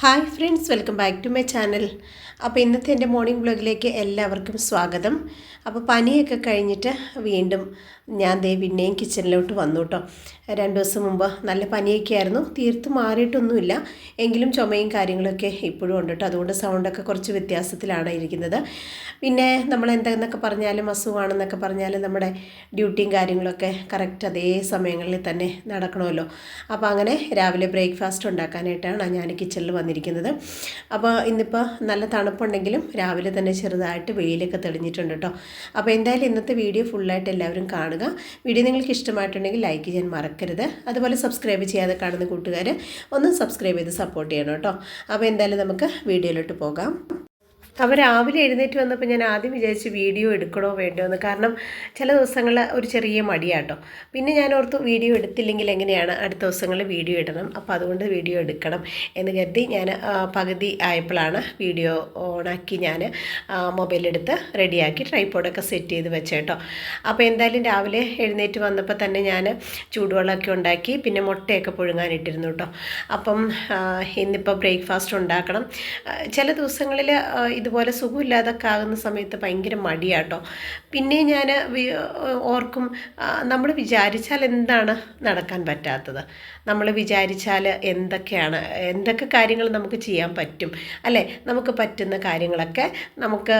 Hi friends welcome back to my channel. അപ്പോൾ ഇന്നത്തെ എന്റെ മോർണിംഗ് വ്ളോഗിലേക്ക് എല്ലാവർക്കും സ്വാഗതം. അപ്പോൾ പനിയൊക്കെ കഴിഞ്ഞിട്ട് വീണ്ടും ഞാൻ ദേ പിന്നെയും കിച്ചണിലോട്ട് വന്നു കേട്ടോ രണ്ട് ദിവസം മുമ്പ് നല്ല പനിയൊക്കെ ആയിരുന്നു. തീർത്ത് മാറിയിട്ടൊന്നുമില്ല. എങ്കിലും ചുമയും കാര്യങ്ങളൊക്കെ ഇപ്പോഴും ഉണ്ട് കേട്ടോ അതുകൊണ്ട് സൗണ്ടൊക്കെ കുറച്ച് വ്യത്യാസത്തിലാണ് ഇരിക്കുന്നത്. പിന്നെ നമ്മൾ എന്തെന്നൊക്കെ പറഞ്ഞാലും അസുഖമാണെന്നൊക്കെ പറഞ്ഞാലും നമ്മുടെ ഡ്യൂട്ടിയും കാര്യങ്ങളൊക്കെ കറക്റ്റ് അതേ സമയങ്ങളിൽ തന്നെ നടക്കണമല്ലോ. അപ്പോൾ അങ്ങനെ രാവിലെ ബ്രേക്ക്ഫാസ്റ്റ് ഉണ്ടാക്കാനായിട്ടാണ് ഞാൻ കിച്ചണിൽ വന്നിരിക്കുന്നത്. അപ്പോൾ ഇന്നിപ്പോൾ നല്ല തണുപ്പുണ്ടെങ്കിലും രാവിലെ തന്നെ ചെറുതായിട്ട് വെയിലൊക്കെ തെളിഞ്ഞിട്ടുണ്ട് കേട്ടോ അപ്പോൾ എന്തായാലും ഇന്നത്തെ വീഡിയോ ഫുള്ളായിട്ട് എല്ലാവരും കാണുക. വീഡിയോ നിങ്ങൾക്ക് ഇഷ്ടമായിട്ടുണ്ടെങ്കിൽ ലൈക്ക് ചെയ്യാൻ മറക്കരുത്. അതുപോലെ സബ്സ്ക്രൈബ് ചെയ്യാതെ കാണുന്ന കൂട്ടുകാർ ഒന്ന് സബ്സ്ക്രൈബ് ചെയ്ത് സപ്പോർട്ട് ചെയ്യണം കേട്ടോ. അപ്പോൾ എന്തായാലും നമുക്ക് വീഡിയോയിലോട്ട് പോകാം. അപ്പോൾ രാവിലെ എഴുന്നേറ്റ് വന്നപ്പോൾ ഞാൻ ആദ്യം വിചാരിച്ച് വീഡിയോ എടുക്കണോ വേണ്ടോ എന്ന് കാരണം ചില ദിവസങ്ങളിൽ ഒരു ചെറിയ മടിയാട്ടോ. പിന്നെ ഞാൻ ഓർത്തു വീഡിയോ എടുത്തില്ലെങ്കിൽ എങ്ങനെയാണ് അടുത്ത ദിവസങ്ങളിൽ വീഡിയോ ഇടണം. അപ്പോൾ അതുകൊണ്ട് വീഡിയോ എടുക്കണം എന്ന് കരുതി ഞാൻ പകുതി ആയപ്പോഴാണ് വീഡിയോ ഓണാക്കി ഞാൻ മൊബൈലെടുത്ത് റെഡിയാക്കി ട്രൈപ്പോഡൊക്കെ സെറ്റ് ചെയ്ത് വെച്ചേട്ടോ. അപ്പോൾ എന്തായാലും രാവിലെ എഴുന്നേറ്റ് വന്നപ്പോൾ തന്നെ ഞാൻ ചൂടുവെള്ളമൊക്കെ ഉണ്ടാക്കി പിന്നെ മുട്ടയൊക്കെ പുഴുങ്ങാനിട്ടിരുന്നു കേട്ടോ അപ്പം ഇന്നിപ്പോൾ ബ്രേക്ക്ഫാസ്റ്റ് ഉണ്ടാക്കണം. ചില ദിവസങ്ങളിൽ ആ, ഇതുപോലെ സുഖമില്ലാതൊക്കെ ആകുന്ന സമയത്ത് ഭയങ്കര മടിയാട്ടോ. പിന്നെ ഞാൻ ഓർക്കും നമ്മൾ വിചാരിച്ചാൽ എന്താണ് നടക്കാൻ പറ്റാത്തത്? നമ്മൾ വിചാരിച്ചാൽ എന്തൊക്കെയാണ് എന്തൊക്കെ കാര്യങ്ങൾ നമുക്ക് ചെയ്യാൻ പറ്റും? അല്ലേ? നമുക്ക് പറ്റുന്ന കാര്യങ്ങളൊക്കെ നമുക്ക്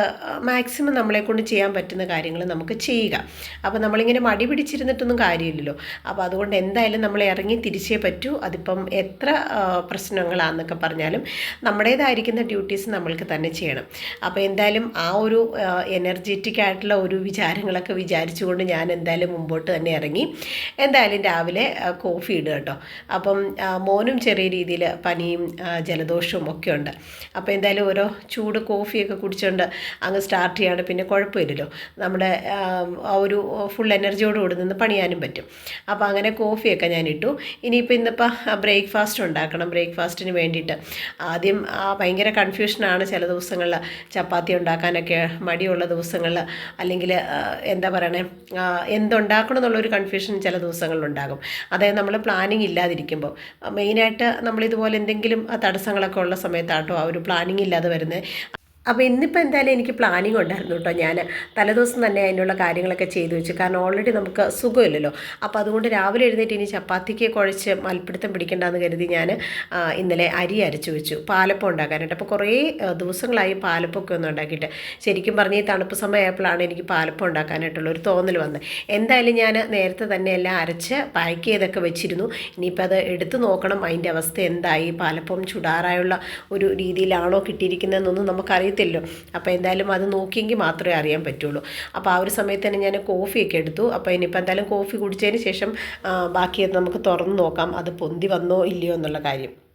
മാക്സിമം നമ്മളെ കൊണ്ട് ചെയ്യാൻ പറ്റുന്ന കാര്യങ്ങൾ നമുക്ക് ചെയ്യുക. അപ്പോൾ നമ്മളിങ്ങനെ മടി പിടിച്ചിരുന്നിട്ടൊന്നും കാര്യമില്ലല്ലോ. അപ്പോൾ അതുകൊണ്ട് എന്തായാലും നമ്മൾ ഇറങ്ങി തിരിച്ചേ പറ്റൂ. അതിപ്പം എത്ര പ്രശ്നങ്ങളാണെന്നൊക്കെ പറഞ്ഞാലും നമ്മുടേതായിരിക്കുന്ന ഡ്യൂട്ടീസ് നമ്മൾക്ക് തന്നെ ചെയ്യണം. അപ്പോൾ എന്തായാലും ആ ഒരു എനർജറ്റിക് ആയിട്ടുള്ള ഒരു വിചാരങ്ങളൊക്കെ വിചാരിച്ചുകൊണ്ട് ഞാൻ എന്തായാലും മുമ്പോട്ട് തന്നെ ഇറങ്ങി. എന്തായാലും രാവിലെ കോഫി ഇടുക കേട്ടോ. അപ്പം മോനും ചെറിയ രീതിയിൽ പനിയും ജലദോഷവും ഒക്കെ ഉണ്ട്. അപ്പോൾ എന്തായാലും ഓരോ ചൂട് കോഫിയൊക്കെ കുടിച്ചുകൊണ്ട് അങ്ങ് സ്റ്റാർട്ട് ചെയ്യാണ്. പിന്നെ കുഴപ്പമില്ലല്ലോ. നമ്മുടെ ആ, ഒരു ഫുൾ എനർജിയോട് കൂടി നിന്ന് പണിയാനും പറ്റും. അപ്പോൾ അങ്ങനെ കോഫിയൊക്കെ ഞാൻ ഇട്ടു. ഇനിയിപ്പോൾ ഇന്നിപ്പോൾ ബ്രേക്ക്ഫാസ്റ്റ് ഉണ്ടാക്കണം. ബ്രേക്ക്ഫാസ്റ്റിന് വേണ്ടിയിട്ട് ആദ്യം ഭയങ്കര കൺഫ്യൂഷനാണ് ചില ദിവസങ്ങളിൽ. ചപ്പാത്തി ഉണ്ടാക്കാനൊക്കെ മടിയുള്ള ദിവസങ്ങളിൽ അല്ലെങ്കിൽ എന്താ പറയണേ എന്തുണ്ടാക്കണം എന്നുള്ളൊരു കൺഫ്യൂഷൻ ചില ദിവസങ്ങളിലുണ്ടാകും അതായത് നമ്മൾ പ്ലാനിങ് ഇല്ലാതിരിക്കുമ്പോൾ. മെയിനായിട്ട് നമ്മളിതുപോലെ എന്തെങ്കിലും തടസ്സങ്ങളൊക്കെ ഉള്ള സമയത്താട്ടോ ആ ഒരു പ്ലാനിങ് ഇല്ലാതെ വരുന്നത്. അപ്പോൾ ഇന്നിപ്പോൾ എന്തായാലും എനിക്ക് പ്ലാനിങ് ഉണ്ടായിരുന്നു കേട്ടോ. ഞാൻ തലേദിവസം തന്നെ അതിനുള്ള കാര്യങ്ങളൊക്കെ ചെയ്തു വെച്ചു. കാരണം ഓൾറെഡി നമുക്ക് സുഖമില്ലല്ലോ. അപ്പോൾ അതുകൊണ്ട് രാവിലെ എഴുന്നേറ്റ് ഇനി ചപ്പാത്തിക്ക് കുഴച്ച് മൽപ്പിടുത്തം പിടിക്കണ്ടെന്ന് കരുതി ഞാൻ ഇന്നലെ അരി അരച്ചു വെച്ചു. പാലപ്പം ഉണ്ടാക്കാനായിട്ട്. അപ്പോൾ കുറേ ദിവസങ്ങളായി പാലപ്പമൊക്കെ ഒന്നും ഉണ്ടാക്കിയിട്ട്. ശരിക്കും പറഞ്ഞ് ഈ തണുപ്പ് സമയമായപ്പോഴാണ് എനിക്ക് പാലപ്പം ഉണ്ടാക്കാനായിട്ടുള്ള ഒരു തോന്നൽ വന്നത്. എന്തായാലും ഞാൻ നേരത്തെ തന്നെ എല്ലാം അരച്ച് പാക്ക് ചെയ്തൊക്കെ വെച്ചിരുന്നു. ഇനിയിപ്പോൾ അത് എടുത്തു നോക്കണം. അതിന്റെ അവസ്ഥ എന്തായി? പാലപ്പം ചുടാറായുള്ള ഒരു രീതിയിലാണോ കിട്ടിയിരിക്കുന്നതെന്നൊന്നും നമുക്കറിയത്തില്ലല്ലോ അപ്പോൾ എന്തായാലും അത് നോക്കിയെങ്കിൽ മാത്രമേ അറിയാൻ പറ്റുള്ളൂ. അപ്പോൾ ആ ഒരു സമയത്ത് തന്നെ ഞാൻ കോഫിയൊക്കെ എടുത്തു. അപ്പോൾ ഇനിയിപ്പോൾ എന്തായാലും കോഫി കുടിച്ചതിന് ശേഷം ബാക്കി നമുക്ക് തുറന്ന് നോക്കാം. അത് പൊന്തി വന്നോ ഇല്ലയോ എന്നുള്ള കാര്യം.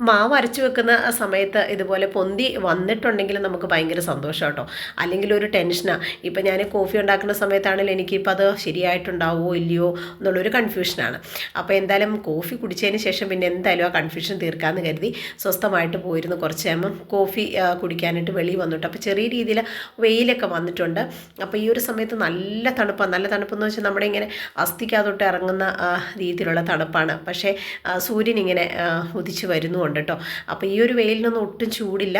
മാവ് അരച്ചു വെക്കുന്ന സമയത്ത് ഇതുപോലെ പൊന്തി വന്നിട്ടുണ്ടെങ്കിൽ നമുക്ക് ഭയങ്കര സന്തോഷം കേട്ടോ. അല്ലെങ്കിൽ ഒരു ടെൻഷനാണ് ഇപ്പം ഞാൻ കോഫി ഉണ്ടാക്കുന്ന സമയത്താണെങ്കിലും എനിക്കിപ്പോൾ അത് ശരിയായിട്ടുണ്ടാവുമോ ഇല്ലയോ എന്നുള്ളൊരു കൺഫ്യൂഷനാണ് അപ്പോൾ എന്തായാലും കോഫി കുടിച്ചതിന് ശേഷം പിന്നെ എന്തായാലും ആ കൺഫ്യൂഷൻ തീർക്കാമെന്ന് കരുതി സ്വസ്ഥമായിട്ട് പോയിരുന്നു കുറച്ച് നേരം കോഫി കുടിക്കാനായിട്ട് വെളിയിൽ വന്നിട്ട്. അപ്പോൾ ചെറിയ രീതിയിൽ വെയിലൊക്കെ വന്നിട്ടുണ്ട്. അപ്പോൾ ഈ ഒരു സമയത്ത് നല്ല തണുപ്പാണ് നല്ല തണുപ്പെന്ന് വെച്ചാൽ നമ്മുടെ ഇങ്ങനെ അസ്ഥിക്കാതൊട്ട് ഇറങ്ങുന്ന രീതിയിലുള്ള തണുപ്പാണ്. പക്ഷേ സൂര്യൻ ഇങ്ങനെ ഉദിച്ചു ഉദിച്ച് വരുന്നുമുണ്ട് കേട്ടോ. അപ്പോൾ ഈ ഒരു വെയിലിനൊന്നും ഒട്ടും ചൂടില്ല.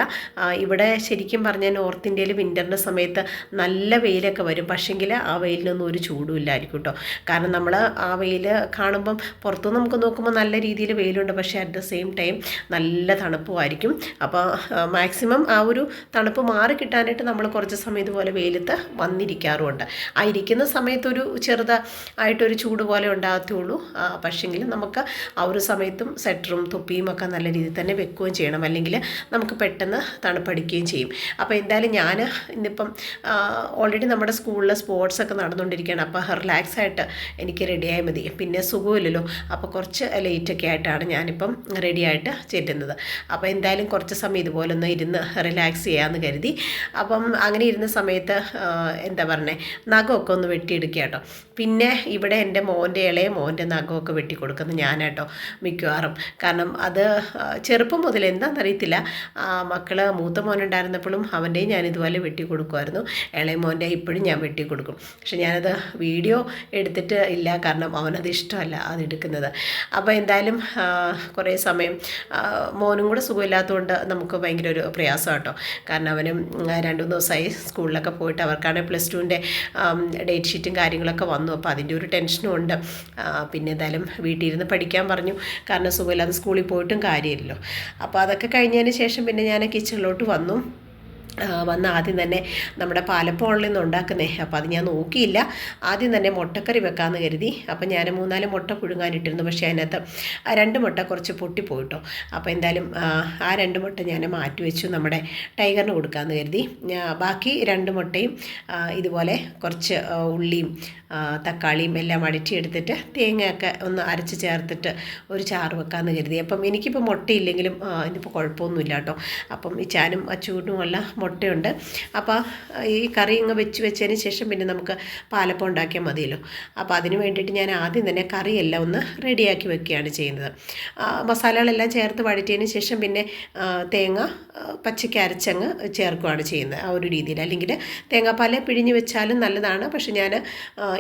ഇവിടെ ശരിക്കും പറഞ്ഞാൽ നോർത്ത് ഇന്ത്യയിൽ വിന്ററിന്റെ സമയത്ത് നല്ല വെയിലൊക്കെ വരും. പക്ഷെങ്കിൽ ആ വെയിലിനൊന്നും ഒരു ചൂടും ഇല്ലായിരിക്കും കേട്ടോ. കാരണം നമ്മൾ ആ വെയിൽ കാണുമ്പം പുറത്തു നമുക്ക് നോക്കുമ്പോൾ നല്ല രീതിയിൽ വെയിലുണ്ട്. പക്ഷേ അറ്റ് ദ സെയിം ടൈം നല്ല തണുപ്പുമായിരിക്കും. അപ്പോൾ മാക്സിമം ആ ഒരു തണുപ്പ് മാറി കിട്ടാനായിട്ട് നമ്മൾ കുറച്ച് സമയം ഇതുപോലെ വെയിലത്ത് വന്നിരിക്കാറുമുണ്ട്. ആ ഇരിക്കുന്ന സമയത്തൊരു ചെറുതായിട്ടൊരു ചൂട് പോലെ ഉണ്ടാകത്തുള്ളൂ. പക്ഷെങ്കിലും നമുക്ക് ആ ഒരു സമയത്തും സെറ്ററും തൊപ്പിയും ഒക്കെ നല്ല രീതിയിൽ തന്നെ വെക്കുകയും ചെയ്യണം. അല്ലെങ്കിൽ നമുക്ക് പെട്ടെന്ന് തണുപ്പടിക്കുകയും ചെയ്യും. അപ്പോൾ എന്തായാലും ഞാൻ ഇന്നിപ്പം ഓൾറെഡി നമ്മുടെ സ്കൂളിൽ സ്പോർട്സ് ഒക്കെ നടന്നുകൊണ്ടിരിക്കുകയാണ്. അപ്പോൾ റിലാക്സ് ആയിട്ട് എനിക്ക് റെഡിയായി മതി. പിന്നെ സുഖമില്ലല്ലോ. അപ്പോൾ കുറച്ച് ലേറ്റൊക്കെ ആയിട്ടാണ് ഞാനിപ്പം റെഡിയായിട്ട് ചെല്ലുന്നത്. അപ്പോൾ എന്തായാലും കുറച്ച് സമയം ഇതുപോലെ ഒന്ന് ഇരുന്ന് റിലാക്സ് ചെയ്യാമെന്ന് കരുതി. അപ്പം അങ്ങനെ ഇരുന്ന സമയത്ത് എന്താ പറഞ്ഞേ നഖമൊക്കെ ഒന്ന് വെട്ടിയെടുക്കുക കേട്ടോ. പിന്നെ ഇവിടെ എന്റെ മോന്റെ ഇളയ മോന്റെ നഖമൊക്കെ വെട്ടിക്കൊടുക്കുന്നത് ഞാനാട്ടോ മിക്കവാറും. കാരണം അത് ചെറുപ്പം മുതൽ എന്താണെന്നറിയത്തില്ല. മക്കൾ മൂത്ത മോനുണ്ടായിരുന്നപ്പോഴും അവന്റെയും ഞാൻ ഇതുപോലെ വെട്ടി കൊടുക്കുമായിരുന്നു ഇളയ മോന്റെ ഇപ്പോഴും ഞാൻ വെട്ടി കൊടുക്കും പക്ഷെ ഞാനത് വീഡിയോ എടുത്തിട്ട് ഇല്ല. കാരണം അവനത് ഇഷ്ടമല്ല അത് എടുക്കുന്നത്. അപ്പോൾ എന്തായാലും കുറേ സമയം മോനും കൂടെ സുഖമില്ലാത്തതുകൊണ്ട് നമുക്ക് ഭയങ്കര ഒരു പ്രയാസം കേട്ടോ. കാരണം അവനും രണ്ടു മൂന്ന് ദിവസമായി സ്കൂളിലൊക്കെ പോയിട്ട് അവർക്കാണെങ്കിൽ പ്ലസ് ടുവിന്റെ ഡേറ്റ് ഷീറ്റും കാര്യങ്ങളൊക്കെ വന്നു. അപ്പോൾ അതിന്റെ ഒരു ടെൻഷനും ഉണ്ട്. പിന്നെ എന്തായാലും വീട്ടിലിരുന്ന് പഠിക്കാൻ പറഞ്ഞു. കാരണം സുഖമില്ലാതെ സ്കൂളിൽ പോയിട്ടും കാര്യമില്ലല്ലോ അപ്പോൾ അതൊക്കെ കഴിഞ്ഞതിന് ശേഷം പിന്നെ ഞാൻ കിച്ചണിലോട്ട് വന്നു. വന്ന് ആദ്യം തന്നെ നമ്മുടെ പാലപ്പോളിൽ നിന്ന് ഉണ്ടാക്കുന്നേ. അപ്പോൾ അത് ഞാൻ നോക്കിയില്ല. ആദ്യം തന്നെ മുട്ടക്കറി വെക്കാമെന്ന് കരുതി. അപ്പോൾ ഞാൻ മൂന്നാൽ മുട്ട പുഴുങ്ങാനിട്ടിരുന്നു. പക്ഷേ അതിനകത്ത് രണ്ട് മുട്ട കുറച്ച് പൊട്ടിപ്പോയിട്ടോ. അപ്പോൾ എന്തായാലും ആ, രണ്ട് മുട്ട ഞാൻ മാറ്റി വെച്ചു നമ്മുടെ ടൈഗറിന് കൊടുക്കാമെന്ന് കരുതി. ബാക്കി രണ്ട് മുട്ടയും ഇതുപോലെ കുറച്ച് ഉള്ളിയും തക്കാളിയും എല്ലാം അടിച്ചെടുത്തിട്ട് തേങ്ങയൊക്കെ ഒന്ന് അരച്ച് ചേർത്തിട്ട് ഒരു ചാറ് വെക്കാമെന്ന് കരുതി. അപ്പം എനിക്കിപ്പോൾ മുട്ടയില്ലെങ്കിലും ഇതിപ്പോൾ കുഴപ്പമൊന്നുമില്ല കേട്ടോ. അപ്പം ഈ ചാനും അച്ചൂട്ടും എല്ലാം മുട്ടയുണ്ട്. അപ്പോൾ ഈ കറി ഇങ്ങ് വെച്ച് വെച്ചതിന് ശേഷം പിന്നെ നമുക്ക് പാലപ്പം ഉണ്ടാക്കിയാൽ മതിയല്ലോ. അപ്പോൾ അതിന് വേണ്ടിയിട്ട് ഞാൻ ആദ്യം തന്നെ കറിയെല്ലാം ഒന്ന് റെഡിയാക്കി വെക്കുകയാണ് ചെയ്യുന്നത്. മസാലകളെല്ലാം ചേർത്ത് വഴറ്റിയതിന് ശേഷം പിന്നെ തേങ്ങ പച്ചയ്ക്ക് അരച്ചങ്ങ് ചേർക്കുകയാണ് ചെയ്യുന്നത്. ആ ഒരു രീതിയിൽ. അല്ലെങ്കിൽ തേങ്ങാപ്പാൽ പിഴിഞ്ഞ് വെച്ചാലും നല്ലതാണ്. പക്ഷെ ഞാൻ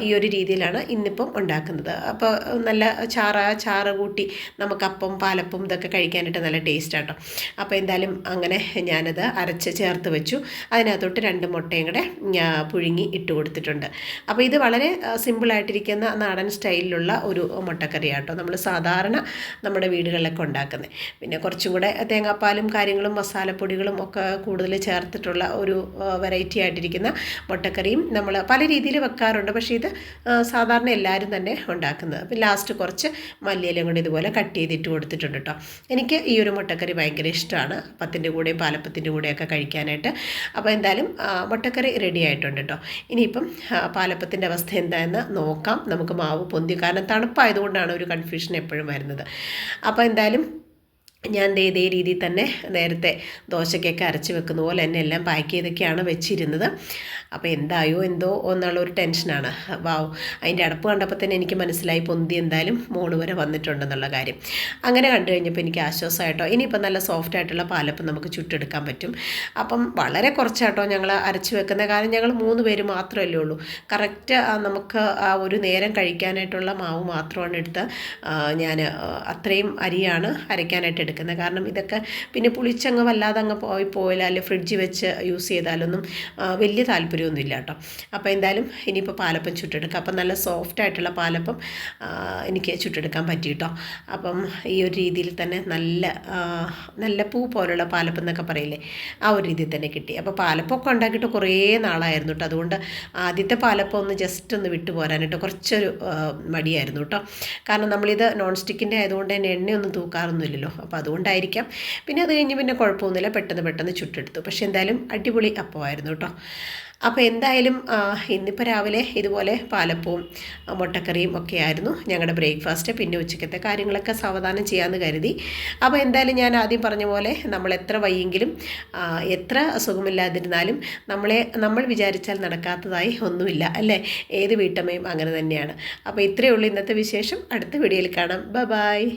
ഈ ഒരു രീതിയിലാണ് ഇന്നിപ്പം ഉണ്ടാക്കുന്നത്. അപ്പോൾ നല്ല ചാറ ചാറ് കൂട്ടി നമുക്ക് അപ്പം പാലപ്പം ഇതൊക്കെ കഴിക്കാനായിട്ട് നല്ല ടേസ്റ്റ് ആട്ടോ അപ്പോൾ എന്തായാലും അങ്ങനെ ഞാനത് അരച്ച് ചേർത്ത് വെച്ചു. അതിനകത്തോട്ട് രണ്ട് മുട്ടയും കൂടെ പുഴുങ്ങി ഇട്ട് കൊടുത്തിട്ടുണ്ട്. അപ്പോൾ ഇത് വളരെ സിമ്പിളായിട്ടിരിക്കുന്ന നാടൻ സ്റ്റൈലിലുള്ള ഒരു മുട്ടക്കറി ആട്ടോ നമ്മൾ സാധാരണ നമ്മുടെ വീടുകളിലൊക്കെ ഉണ്ടാക്കുന്നത് പിന്നെ കുറച്ചും കൂടെ തേങ്ങാപ്പാലും കാര്യങ്ങളും മസാലപ്പൊടികളും ഒക്കെ കൂടുതൽ ചേർത്തിട്ടുള്ള ഒരു വെറൈറ്റി ആയിട്ടിരിക്കുന്ന മുട്ടക്കറിയും നമ്മൾ പല രീതിയിൽ വെക്കാറുണ്ട്. പക്ഷേ ഇത് സാധാരണ എല്ലാവരും തന്നെ ഉണ്ടാക്കുന്നത്. അപ്പം ലാസ്റ്റ് കുറച്ച് മല്ലിയിലും കൂടി ഇതുപോലെ കട്ട് ചെയ്തിട്ട് കൊടുത്തിട്ടുണ്ട് കേട്ടോ എനിക്ക് ഈ ഒരു മുട്ടക്കറി ഭയങ്കര ഇഷ്ടമാണ് പത്തിന്റെ കൂടെയും പാലപ്പത്തിന്റെ കൂടെയൊക്കെ കഴിക്കാനായിട്ട്. അപ്പോൾ എന്തായാലും മുട്ടക്കറി റെഡി ആയിട്ടുണ്ട് കേട്ടോ ഇനിയിപ്പം പാലപ്പത്തിന്റെ അവസ്ഥ എന്താണെന്ന് നോക്കാം. നമുക്ക് മാവ് പൊന്തി കാരണം തണുപ്പായതുകൊണ്ടാണ് ഒരു കൺഫ്യൂഷൻ എപ്പോഴും വരുന്നത്. അപ്പോൾ എന്തായാലും ഞാൻ ദേ ഇതേ രീതിയിൽ തന്നെ നേരത്തെ ദോശയ്ക്കൊക്കെ അരച്ച് വെക്കുന്ന പോലെ തന്നെ എല്ലാം പാക്ക് ചെയ്തൊക്കെയാണ് വെച്ചിരുന്നത്. അപ്പോൾ എന്തായോ എന്തോ എന്നുള്ള ഒരു ടെൻഷനാണ് വാവ് അതിന്റെ അടപ്പ് കണ്ടപ്പോൾ തന്നെ എനിക്ക് മനസ്സിലായി പൊന്തി എന്തായാലും മോൾ വരെ വന്നിട്ടുണ്ടെന്നുള്ള കാര്യം. അങ്ങനെ കണ്ടു കഴിഞ്ഞപ്പോൾ എനിക്ക് ആശ്വാസമായിട്ടോ ഇനിയിപ്പോൾ നല്ല സോഫ്റ്റ് ആയിട്ടുള്ള പാലപ്പം നമുക്ക് ചുട്ടെടുക്കാൻ പറ്റും. അപ്പം വളരെ കുറച്ചാട്ടോ ഞങ്ങൾ അരച്ച് വെക്കുന്ന കാരണം ഞങ്ങൾ മൂന്ന് പേര് മാത്രമല്ലേ ഉള്ളൂ. കറക്റ്റ് നമുക്ക് ആ ഒരു നേരം കഴിക്കാനായിട്ടുള്ള മാവ് മാത്രമാണ് എടുത്ത് ഞാൻ അത്രയും അരിയാണ് അരയ്ക്കാനായിട്ട് എടുക്കുന്നത് കാരണം ഇതൊക്കെ പിന്നെ പുളിച്ചങ്ങ് വല്ലാതെ അങ്ങ് പോയി പോയാൽ അല്ലെങ്കിൽ ഫ്രിഡ്ജിൽ വെച്ച് യൂസ് ചെയ്താലൊന്നും വലിയ താല്പര്യമൊന്നുമില്ല കേട്ടോ. അപ്പോൾ എന്തായാലും ഇനിയിപ്പോൾ പാലപ്പം ചുട്ടെടുക്കാം. അപ്പം നല്ല സോഫ്റ്റ് ആയിട്ടുള്ള പാലപ്പം എനിക്ക് ചുട്ടെടുക്കാൻ പറ്റി കേട്ടോ. അപ്പം ഈ ഒരു രീതിയിൽ തന്നെ നല്ല നല്ല പൂ പോലുള്ള പാലപ്പം എന്നൊക്കെ പറയില്ലേ ആ ഒരു രീതിയിൽ തന്നെ കിട്ടി. അപ്പോൾ പാലപ്പമൊക്കെ ഉണ്ടാക്കിയിട്ട് കുറേ നാളായിരുന്നു കേട്ടോ. അതുകൊണ്ട് ആദ്യത്തെ പാലപ്പം ഒന്ന് ജസ്റ്റ് ഒന്ന് വിട്ടു പോരാനായിട്ട് കുറച്ചൊരു മടിയായിരുന്നു കേട്ടോ. കാരണം നമ്മളിത് നോൺ സ്റ്റിക്കിന്റെ ആയതുകൊണ്ട് തന്നെ എണ്ണയൊന്നും തൂക്കാറൊന്നുമില്ലല്ലോ. അപ്പോൾ അതുകൊണ്ടായിരിക്കാം. പിന്നെ അത് കഴിഞ്ഞ് പിന്നെ കുഴപ്പമൊന്നുമില്ല. പെട്ടെന്ന് പെട്ടെന്ന് ചുട്ടെടുത്തു. പക്ഷേ എന്തായാലും അടിപൊളി അപ്പമായിരുന്നു കേട്ടോ. അപ്പോൾ എന്തായാലും ഇന്നിപ്പോൾ രാവിലെ ഇതുപോലെ പാലപ്പവും മുട്ടക്കറിയും ഒക്കെ ആയിരുന്നു ഞങ്ങളുടെ ബ്രേക്ക്ഫാസ്റ്റ്. പിന്നെ ഉച്ചക്കത്തെ കാര്യങ്ങളൊക്കെ സാവധാനം ചെയ്യാമെന്ന് കരുതി. അപ്പോൾ എന്തായാലും ഞാൻ ആദ്യം പറഞ്ഞ പോലെ നമ്മൾ എത്ര വയ്യെങ്കിലും എത്ര സുഖമില്ലാതിരുന്നാലും നമ്മളെ നമ്മൾ വിചാരിച്ചാൽ നടക്കാത്തതായി ഒന്നുമില്ല അല്ലേ? ഏത് വീട്ടമ്മയും അങ്ങനെ തന്നെയാണ്. അപ്പോൾ ഇത്രയേ ഉള്ളൂ ഇന്നത്തെ വിശേഷം. അടുത്ത വീഡിയോയിൽ കാണാം. ബ ബായ്